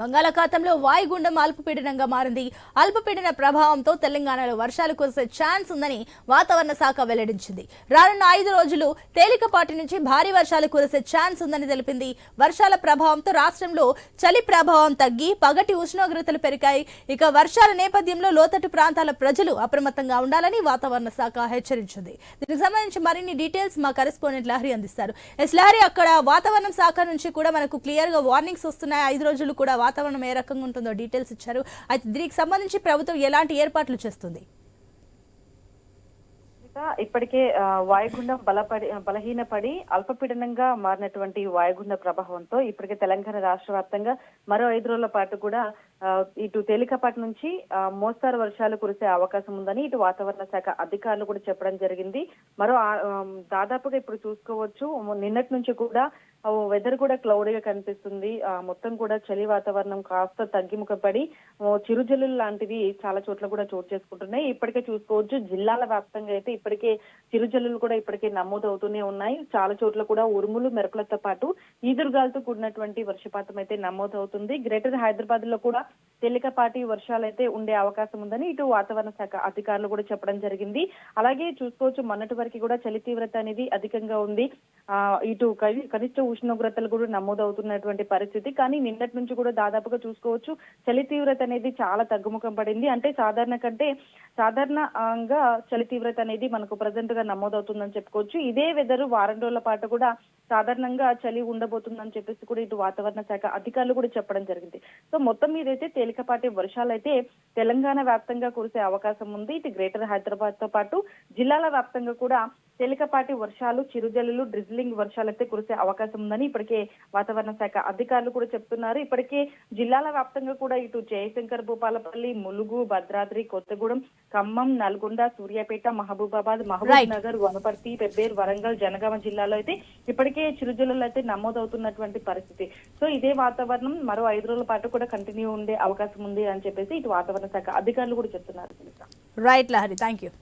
బంగాళాఖాతంలో వాయుగుండం అల్పపీడనంగా మారింది. అల్పపీడన ప్రభావంతో తెలంగాణలో వర్షాలు కురిసే ఛాన్స్ ఉందని వాతావరణ శాఖ వెల్లడించింది. రానున్న ఐదు రోజులు తేలికపాటి నుంచి భారీ వర్షాలు కురిసే ఛాన్స్ ఉందని తెలిపింది. వర్షాల ప్రభావంతో రాష్ట్రంలో చలి ప్రభావం తగ్గి పగటి ఉష్ణోగ్రతలు పెరిగాయి. ఇక వర్షాల నేపథ్యంలో లోతట్టు ప్రాంతాల ప్రజలు అప్రమత్తంగా ఉండాలని వాతావరణ శాఖ హెచ్చరించింది. దీనికి సంబంధించి మరిన్ని డీటెయిల్స్ మా కరెస్పాండెంట్ లహరి అందిస్తారు. ఎస్ లహరి అక్కడ వాతావరణ శాఖ నుంచి కూడా మనకు క్లియర్గా వార్నింగ్స్ వస్తున్నాయి. ఐదు రోజులు కూడా వాతావరణం ఏ రకంగా ఉంటుందో డీటెయిల్స్ ఇచ్చారు. అయితే దీనికి సంబంధించి ప్రభుత్వం ఎలాంటి ఏర్పాట్లు చేస్తుంది? ఇప్పటికే వాయుగుండం బలపడి బలహీనపడి అల్పపీడనంగా మారినటువంటి వాయుగుండ ప్రభావంతో ఇప్పటికే తెలంగాణ రాష్ట్ర వ్యాప్తంగా మరో ఐదు రోజుల పాటు కూడా ఇటు తేలికపాటి నుంచి మోస్తారు వర్షాలు కురిసే అవకాశం ఉందని ఇటు వాతావరణ శాఖ అధికారులు కూడా చెప్పడం జరిగింది. మరో దాదాపుగా ఇప్పుడు చూసుకోవచ్చు నిన్నటి నుంచి కూడా వెదర్ కూడా క్లౌడీగా కనిపిస్తుంది. ఆ, మొత్తం కూడా చలి వాతావరణం కాస్త తగ్గిముఖపడి ఓ చిరుజల్లులు లాంటివి చాలా చోట్ల కూడా చోటు చేసుకుంటున్నాయి. ఇప్పటికే చూసుకోవచ్చు జిల్లాల వ్యాప్తంగా అయితే ఇప్పటికే చిరుజల్లులు కూడా ఇప్పటికే నమోదు అవుతూనే ఉన్నాయి. చాలా చోట్ల కూడా ఉరుములు మెరుపులతో పాటు ఈదురుగాలతో కూడినటువంటి వర్షపాతం అయితే నమోదు అవుతుంది గ్రేటర్ హైదరాబాద్లో కూడా తేలికపాటి వర్షాలు అయితే ఉండే అవకాశం ఉందని ఇటు వాతావరణ శాఖ అధికారులు కూడా చెప్పడం జరిగింది. అలాగే చూసుకోవచ్చు మొన్నటి వరకు కూడా చలి తీవ్రత అనేది అధికంగా ఉంది. ఆ ఇటు కనిష్ట ఉష్ణోగ్రతలు కూడా నమోదవుతున్నటువంటి పరిస్థితి. కానీ నిన్నటి నుంచి కూడా దాదాపుగా చూసుకోవచ్చు చలి తీవ్రత అనేది చాలా తగ్గుముఖం పడింది. అంటే సాధారణ కంటే సాధారణంగా చలి తీవ్రత అనేది మనకు ప్రజెంట్గా నమోదవుతుందని చెప్పుకోవచ్చు. ఇదే వెదర్ వారం రోజుల పాటు కూడా సాధారణంగా చలి ఉండబోతుందని చెప్పేసి కూడా ఇటు వాతావరణ శాఖ అధికారులు కూడా చెప్పడం జరిగింది. సో మొత్తం మీదైతే అయితే తేలికపాటి వర్షాలైతే తెలంగాణ వ్యాప్తంగా కురిసే అవకాశం ఉంది. ఇటు గ్రేటర్ హైదరాబాద్తో పాటు జిల్లాల వ్యాప్తంగా కూడా తేలికపాటి వర్షాలు చిరుజల్లులు డ్రిజ్లింగ్ వర్షాలు అయితే కురిసే అవకాశం ఉందని ఇప్పటికే వాతావరణ శాఖ అధికారులు కూడా చెప్తున్నారు. ఇప్పటికే జిల్లాల వ్యాప్తంగా కూడా ఇటు జయశంకర్ భూపాలపల్లి ములుగు భద్రాద్రి కొత్తగూడెం ఖమ్మం నల్గొండ సూర్యాపేట మహబూబాబాద్ మహబూబ్. నగర్ వనపర్తి పెబ్బేరు వరంగల్ జనగామ జిల్లాలో అయితే ఇప్పటికే చిరుజల్లులు అయితే నమోదవుతున్నటువంటి పరిస్థితి. సో ఇదే వాతావరణం మరో ఐదు రోజుల పాటు కూడా కంటిన్యూ ఉండే అవకాశం ఉంది అని చెప్పేసి ఇటు వాతావరణ శాఖ అధికారులు కూడా చెప్తున్నారు. Right Lahari thank you